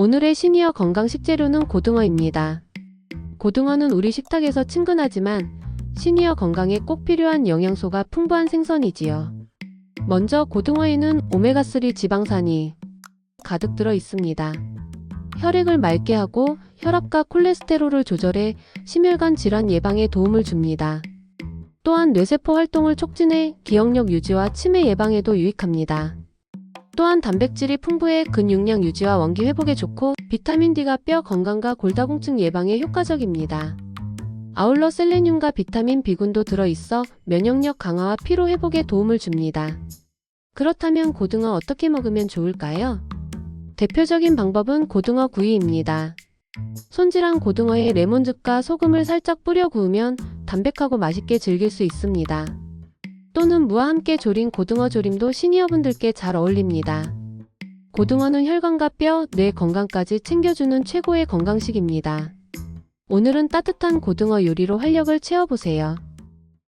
오늘의 시니어 건강 식재료는 고등어입니다. 고등어는 우리 식탁에서 친근하지만 시니어 건강에 꼭 필요한 영양소가 풍부한 생선이지요. 먼저 고등어에는 오메가3 지방산이 가득 들어 있습니다. 혈액을 맑게 하고 혈압과 콜레스테롤을 조절해 심혈관 질환 예방에 도움을 줍니다. 또한 뇌세포 활동을 촉진해 기억력 유지와 치매 예방에도 유익합니다. 또한 단백질이 풍부해 근육량 유지와 원기 회복에 좋고 비타민 D가 뼈 건강과 골다공증 예방에 효과적입니다. 아울러 셀레늄과 비타민 B군도 들어있어 면역력 강화와 피로 회복에 도움을 줍니다. 그렇다면 고등어 어떻게 먹으면 좋을까요? 대표적인 방법은 고등어 구이입니다. 손질한 고등어에 레몬즙과 소금을 살짝 뿌려 구우면 담백하고 맛있게 즐길 수 있습니다. 또는 무와 함께 조린 고등어 조림도 시니어분들께 잘 어울립니다. 고등어는 혈관과 뼈, 뇌 건강까지 챙겨주는 최고의 건강식입니다. 오늘은 따뜻한 고등어 요리로 활력을 채워보세요.